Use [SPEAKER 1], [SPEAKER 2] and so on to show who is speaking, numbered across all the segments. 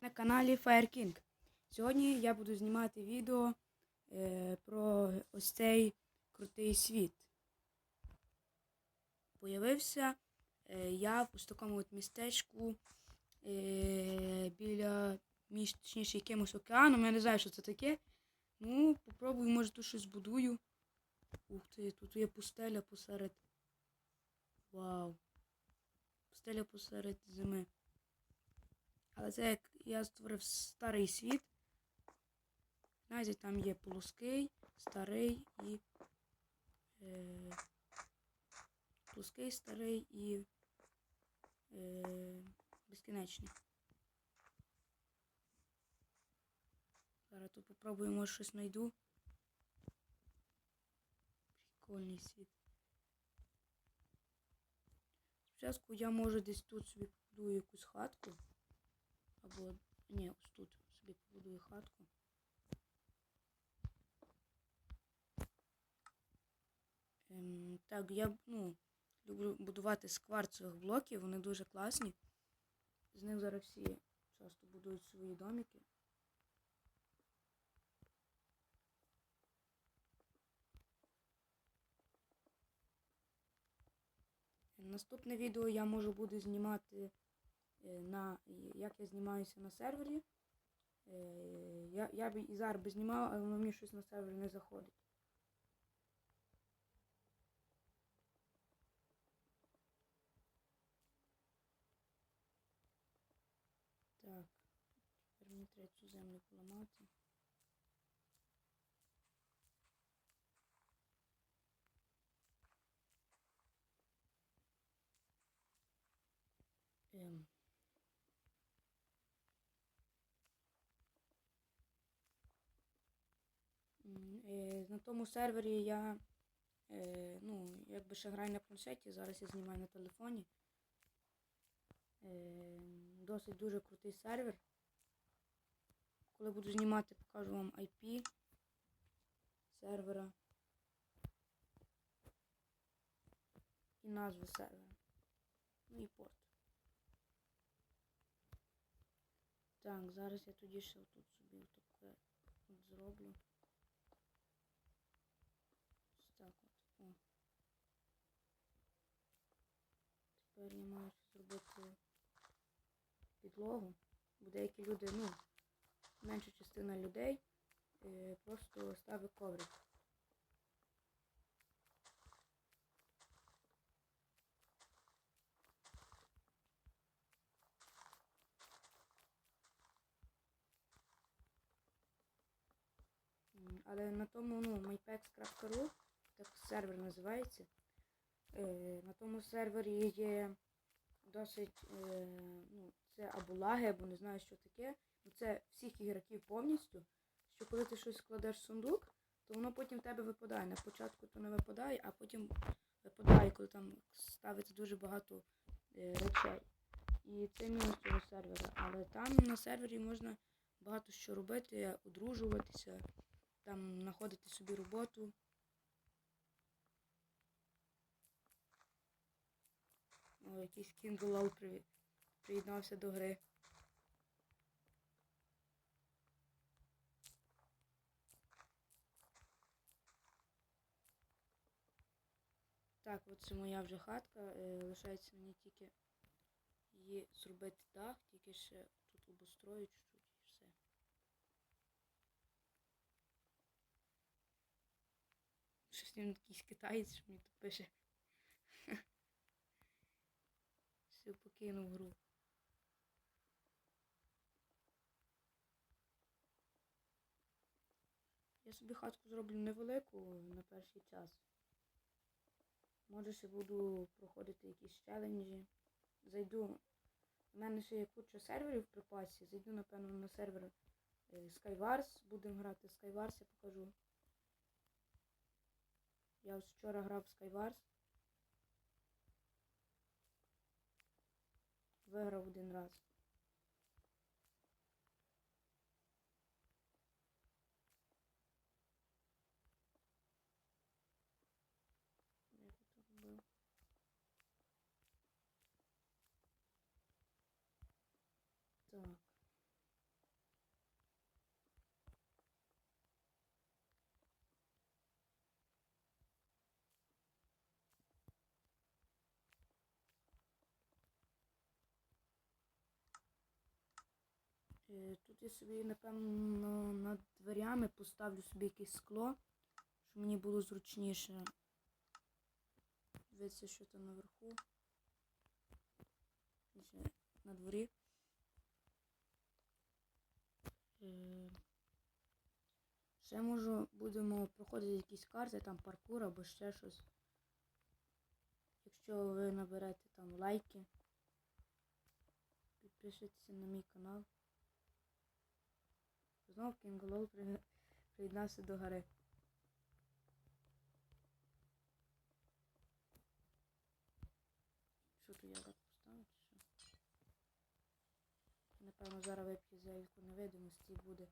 [SPEAKER 1] на каналі Fire King. Сьогодні я буду знімати відео е, про ось цей крутий світ. Появився е, я в ось такому от містечку е, біля між, точніше, якимось океаном. Я не знаю, що це таке. Ну, попробую, може тут щось збудую. Ух ти, тут є пустеля посеред. Вау. Пустеля посеред зими. Але це як я створив старий світ. Знаєте, там є плоский, старий і. Е, плоский, старий і. Е, безкінечний. Зараз тут попробую, може щось знайду. Прикольний світ. Спочатку я можу десь тут собі побудую якусь хатку. Або. Ні, ось тут собі побудую хатку. Ем, так, я ну, люблю будувати з кварцевих блоків, вони дуже класні. З них зараз всі часто будують свої домики. Наступне відео я можу буду знімати на як я знімаюся на сервері. Е, Я, я б і зараз би знімала, але мені щось на сервері не заходить. Так, тепер мені треба цю землю поламати. Ем. На тому сервері я е, ну, якби ще граю на планшеті, зараз я знімаю на телефоні. Е, Досить дуже крутий сервер. Коли буду знімати, покажу вам IP сервера і назву сервера. Ну і порт. Так, зараз я тоді ще тут собі таке зроблю. Ось так от. О. Тепер я маю зробити підлогу. Бо деякі люди, ну, менша частина людей е, просто ставить коврик. Але на тому, ну, mypex.ru, так сервер називається. Е, на тому сервері є досить, е, ну, це або лаги, або не знаю, що таке. Ну, Це всіх ігроків повністю. Що коли ти щось складеш в сундук, то воно потім в тебе випадає. На початку то не випадає, а потім випадає, коли там ставиться дуже багато е, речей. І це мінус цього сервера. Але там на сервері можна багато що робити, одружуватися, там знаходити собі роботу. О, якийсь кінгулал при... приєднався до гри. Так, от це моя вже хатка. Е, лишається мені тільки її зробити дах, тільки ще тут обострою чуть-чуть і все. Щось він якийсь китаєць, що мені тут пише. Все покинув гру. Я собі хатку зроблю невелику на перший час. Може ще буду проходити якісь челенджі. Зайду. У мене ще є куча серверів в припасі. Зайду, напевно, на сервер е, Skywars. Будемо грати в Skywars, я покажу. Я ось вчора грав в Skywars. Виграв один раз. Як я це робив? Так. Е, Тут я собі, напевно, над дверями поставлю собі якесь скло, щоб мені було зручніше. Дивитися, що там наверху. На дворі. Е, Ще можу, будемо проходити якісь карти, там паркур або ще щось. Якщо ви наберете там лайки, підпишіться на мій канал. Знову Кінголол приєднався до гори. Що тут я так поставити? Що? Напевно, зараз вип'ю за віку невидимості і буде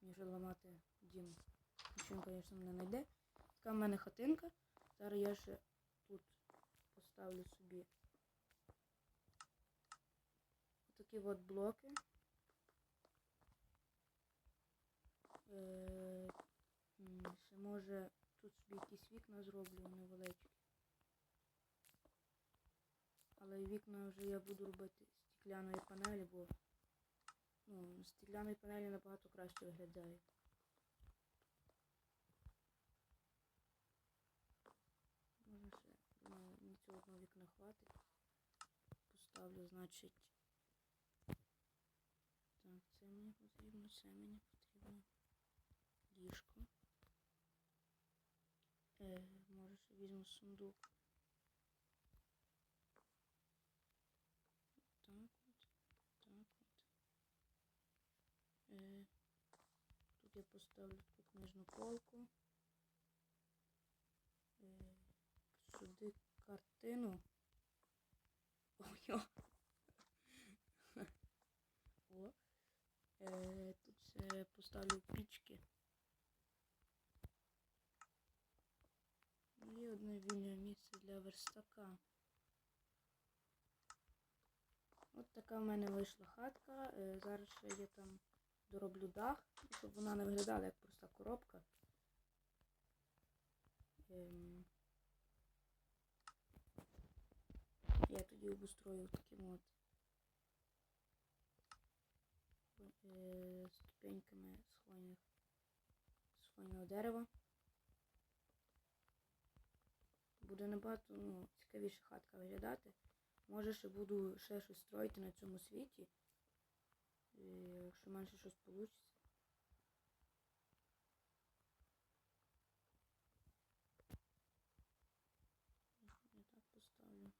[SPEAKER 1] мені вже ламати дім. Нічого, звісно, не знайде. Така в мене хатинка. Зараз я ще тут поставлю собі такі от блоки. Е, може тут собі якісь вікна зроблю невеличкі. Але вікна вже я буду робити з стекляної панелі, бо ну, з стекляної панелі набагато краще виглядає. Може ще, думаю, мені цього одного вікна хватить. Поставлю, значить. Так, це мені потрібно, це мені потрібно. Ліжко. Е, може візьму сундук. Так от. Так от. Е, тут я поставлю таку книжну полку. Е, сюди картину. Ой, о. Е, тут поставлю пічки. І одне вільне місце для верстака. От така в мене вийшла хатка. Е, зараз ще я там дороблю дах, щоб вона не виглядала як проста коробка. Ем, Я тоді обустрою таким от е, ступеньками з хвойних з хвойного дерева. Буде набагато ну, цікавіше хатка виглядати. Може ще буду ще щось строїти на цьому світі. І якщо менше щось вийде. Я так поставлю.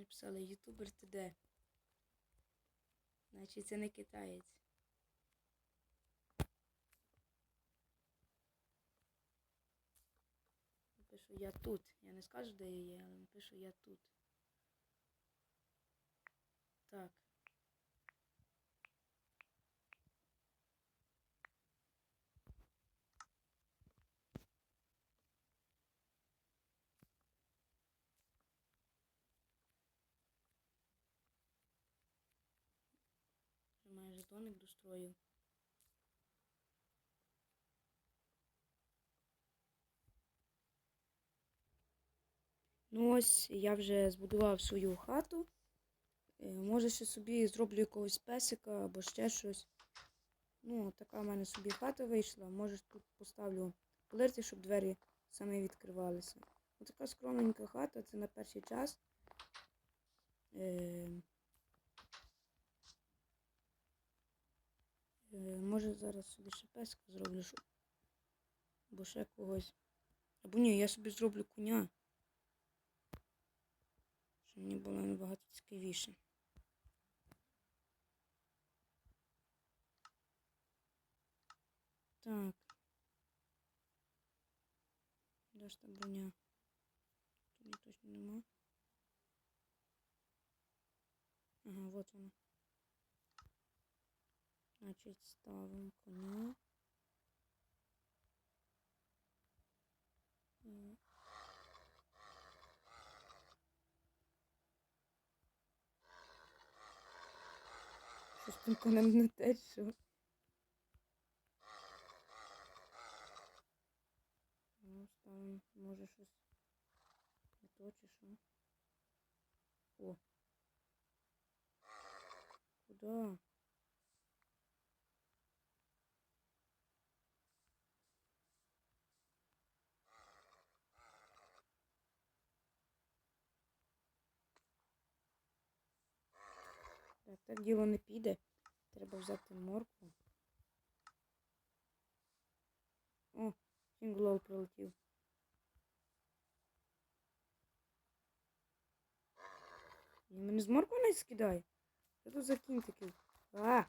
[SPEAKER 1] Мені писали ютубер ти де? Значить це не китаєць. Пишу я тут. Я не скажу, де я є, але пишу я тут. Так. Майже достроїв. Ну ось я вже збудував свою хату. Е, Може ще собі зроблю якогось песика або ще щось. Ну, така в мене собі хата вийшла. Може тут поставлю полиці, щоб двері самі відкривалися. Ось така скромненька хата, це на перший час. Е, Е, може зараз собі ще песика зроблю, щоб... або ще когось. Або ні, я собі зроблю коня. Щоб мені було набагато цікавіше. Так. Де ж та броня? Тут точно нема. Ага, вот вона. Значить, ставимо коня. Щось тим конем не те, що. Ну, ставимо, може щось не. О. Куда? Так, діло не піде. Треба взяти морку. О, сінглол прилетів. Він мене з морку не скидає. Що тут за кінь такий? А!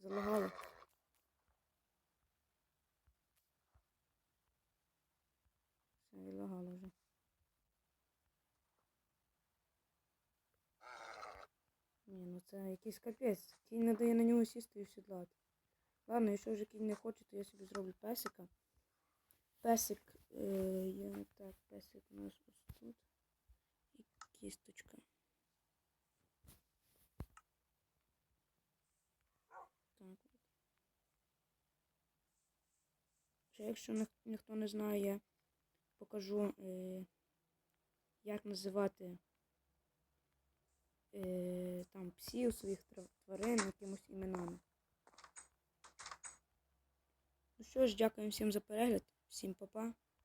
[SPEAKER 1] Залагало. Все, відлагало вже. Ні, ну це якийсь капець. Кінь не дає на нього сісти і сідлати. Ладно, якщо вже кінь не хоче, то я собі зроблю песика. Песик, е, так, песик у нас ось тут. І кісточка. Так. Ще якщо ніх- ніхто не знає, я покажу, е, як називати е, там псів своїх тварин якимось іменами. Ну що ж, дякую всім за перегляд, всім па-па.